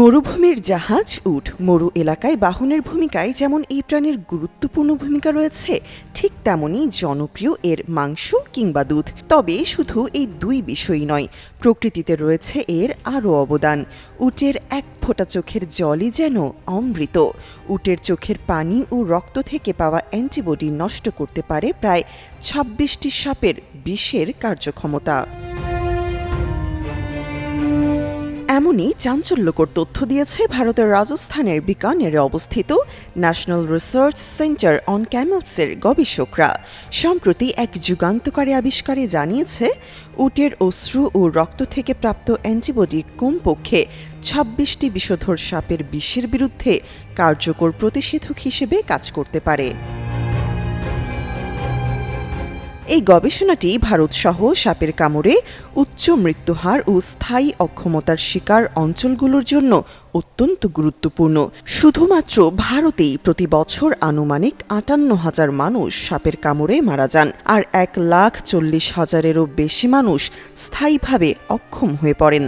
মরুভূমির জাহাজ উট মরু এলাকায় বাহনের ভূমিকায় যেমন এই প্রাণীর গুরুত্বপূর্ণ ভূমিকা রয়েছে, ঠিক তেমনই জনপ্রিয় এর মাংস কিংবা দুধ। তবে শুধু এই দুই বিষয়ই নয়, প্রকৃতিতে রয়েছে এর আরও অবদান। উটের এক ফোঁটা চোখের জলই যেন অমৃত। উটের চোখের পানি ও রক্ত থেকে পাওয়া অ্যান্টিবডি নষ্ট করতে পারে প্রায় ছাব্বিশটি সাপের বিষের কার্যক্ষমতা। এমনই চাঞ্চল্যকর তথ্য দিয়েছে ভারতের রাজস্থানের বিকানেরে অবস্থিত ন্যাশনাল রিসার্চ সেন্টার অন ক্যামেলসের গবেষকরা। সম্প্রতি এক যুগান্তকারী আবিষ্কারে জানিয়েছে, উটের অশ্রু ও রক্ত থেকে প্রাপ্ত অ্যান্টিবডি কমপক্ষে ছাব্বিশটি বিষধর সাপের বিষের বিরুদ্ধে কার্যকর প্রতিষেধক হিসেবে কাজ করতে পারে। এই গবেষণাটি ভারতসহ সাপের কামড়ে উচ্চ মৃত্যুহার ও স্থায়ী অক্ষমতার শিকার অঞ্চলগুলোর জন্য অত্যন্ত গুরুত্বপূর্ণ। শুধুমাত্র ভারতেই প্রতি বছর আনুমানিক আটান্ন হাজার মানুষ সাপের কামড়ে মারা যান, আর এক লাখ চল্লিশ হাজারেরও বেশি মানুষ স্থায়ীভাবে অক্ষম হয়ে পড়েন।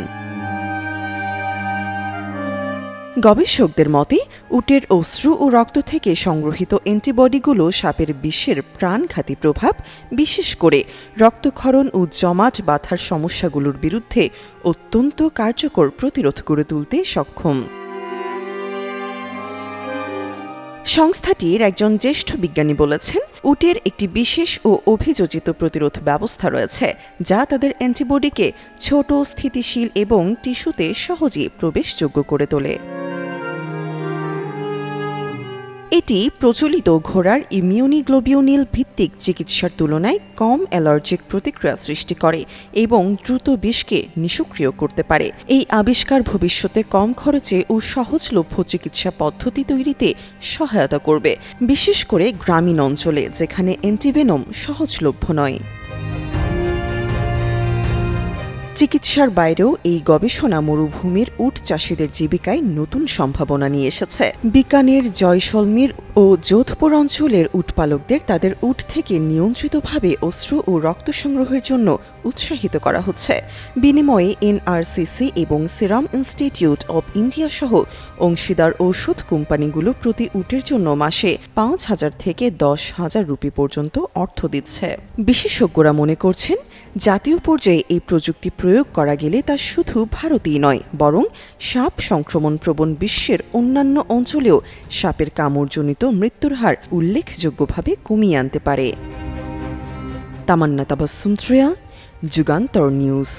গবেষকদের মতে, উটের অশ্রু ও রক্ত থেকে সংগ্রহিত অ্যান্টিবডিগুলো সাপের বিষের প্রাণঘাতী প্রভাব, বিশেষ করে রক্তক্ষরণ ও জমাট বাঁধার সমস্যাগুলোর বিরুদ্ধে অত্যন্ত কার্যকর প্রতিরোধ করে তুলতে সক্ষম। সংস্থাটির একজন জ্যেষ্ঠ বিজ্ঞানী বলেছেন, উটের একটি বিশেষ ও অভিযোজিত প্রতিরোধ ব্যবস্থা রয়েছে, যা তাদের অ্যান্টিবডিকে ছোট, স্থিতিশীল এবং টিস্যুতে সহজে প্রবেশযোগ্য করে তোলে। এটি প্রচলিত ঘোড়ার ইমিউনিগ্লোবিউনিল ভিত্তিক চিকিৎসার তুলনায় কম অ্যালার্জিক প্রতিক্রিয়া সৃষ্টি করে এবং দ্রুত বিষকে নিষ্ক্রিয় করতে পারে। এই আবিষ্কার ভবিষ্যতে কম খরচে ও সহজলভ্য চিকিৎসা পদ্ধতি তৈরিতে সহায়তা করবে, বিশেষ করে গ্রামীণ অঞ্চলে, যেখানে অ্যান্টিভেনম সহজলভ্য নয়। চিকিৎসার বাইরেও এই গবেষণা মরুভূমির উট চাষিদের জীবিকায় নতুন সম্ভাবনা নিয়ে এসেছে। বিকানের জয়সলমীর ও যোধপুর অঞ্চলের উটপালকদের তাদের উট থেকে নিয়ন্ত্রিতভাবে অশ্রু ও রক্ত সংগ্রহের জন্য উৎসাহিত করা হচ্ছে। বিনিময়ে এনআরসিসি এবং সিরাম ইনস্টিটিউট অব ইন্ডিয়া সহ অংশীদার ঔষধ কোম্পানিগুলো প্রতি উটের জন্য মাসে পাঁচ হাজার থেকে দশ হাজার রুপি পর্যন্ত অর্থ দিচ্ছে। বিশেষজ্ঞরা মনে করছেন জাতীয় পর্যায়ে এই প্রযুক্তি প্রয়োগ করা গেলে তা শুধু ভারতেই নয়, বরং সাপ সংক্রমণ প্রবণ বিশ্বের অন্যান্য অঞ্চলেও সাপের কামড়জনিত মৃত্যুর হার উল্লেখযোগ্যভাবে কমিয়ে আনতে পারে। তামান্না তাবাসুমশ্রিয়া যুগান্তর নিউজ।